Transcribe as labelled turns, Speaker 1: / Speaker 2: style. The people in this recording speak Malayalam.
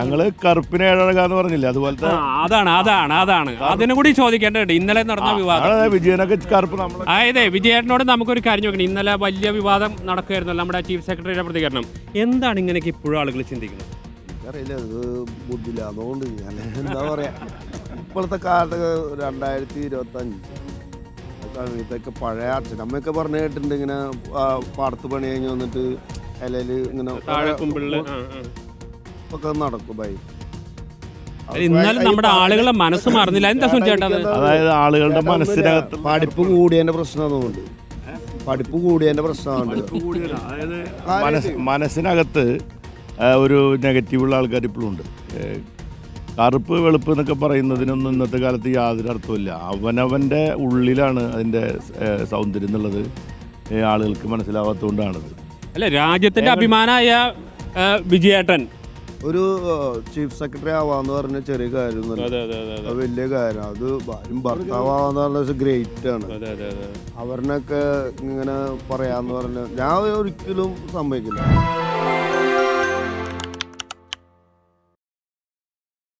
Speaker 1: ഞങ്ങൾ കറുപ്പിനെ ഏഴഴകാന്ന് പറഞ്ഞില്ലേ? അതുപോലത്തെ
Speaker 2: ആ, അതാണ് അതാണ് അതാണ്. അതിനും കൂടി ചോദിക്കേണ്ടതുണ്ട്. ഇന്നലെ നടന്ന വിവാദം.
Speaker 1: വിജയനൊക്കെ കറുപ്പ് നമ്മളെ
Speaker 2: അതെ വിജയേട്ടനോട് നമുക്കൊരു കാര്യം നോക്കണം ഇന്നലെ വലിയ വിവാദം നടക്കുകയായിരുന്നല്ലോ നമ്മുടെ ചീഫ് സെക്രട്ടറിയുടെ പ്രതികരണം. എന്താണ് ഇങ്ങനെയൊക്കെ ഇപ്പോഴും ആളുകൾ ചിന്തിക്കുന്നത്?
Speaker 3: അറിയില്ല ഇത് ബുദ്ധിയില്ല. അതുകൊണ്ട് ഞാൻ എന്താ പറയാ ഇപ്പോഴത്തെ കാലത്ത് രണ്ടായിരത്തി ഇരുപത്തി ഇതൊക്കെ സമയത്തൊക്കെ പഴയ അച്ഛനമ്മയൊക്കെ പറഞ്ഞു കേട്ടിട്ടുണ്ട് ഇങ്ങനെ ആ, പാടത്ത് പണി കഴിഞ്ഞ് വന്നിട്ട് അല്ലെങ്കിൽ ഇങ്ങനെ
Speaker 2: താഴെ കുമ്പിളിൽ ആ, ആ.
Speaker 3: ഒക്കെ നടക്കും. ബൈ.
Speaker 2: എന്നാലും നമ്മുടെ ആളുകളെ മനസ്സ് മാറുന്നില്ല. എന്താ ചേട്ടാ
Speaker 1: അതായത് ആളുകളുടെ മനസ്സിനകത്ത്
Speaker 3: പഠിപ്പ് കൂടിയതിന്റെ പ്രശ്നം അതുകൊണ്ട് പഠിപ്പ് കൂടിയതിന്റെ പ്രശ്നമാണ്
Speaker 1: അതായത് മനസ്സിനകത്ത് ഒരു നെഗറ്റീവുള്ള ആൾക്കാർ ഇപ്പോഴും ഉണ്ട്. കറുപ്പ് വെളുപ്പ് എന്നൊക്കെ പറയുന്നതിനൊന്നും ഇന്നത്തെ കാലത്ത് യാതൊരു അർത്ഥമില്ല അവനവന്റെ ഉള്ളിലാണ് അതിന്റെ സൗന്ദര്യം എന്നുള്ളത് ആളുകൾക്ക് മനസ്സിലാവാത്തതുകൊണ്ടാണത്.
Speaker 2: അല്ല രാജ്യത്തിന്റെ അഭിമാനമായ വിജയേട്ടൻ
Speaker 3: ഒരു ചീഫ് സെക്രട്ടറി ആവാന്ന് പറഞ്ഞ ചെറിയ കാര്യമൊന്നുമല്ല.
Speaker 2: അതെ അത്
Speaker 3: വലിയ കാര്യം. അത് ഭാര്യയും ഭർത്താവാന്ന് പറഞ്ഞ ഗ്രേറ്റ് ആണ്. അവരിനൊക്കെ ഇങ്ങനെ പറയാന്ന് പറഞ്ഞ ഞാൻ ഒരിക്കലും സമ്മതിക്കില്ല.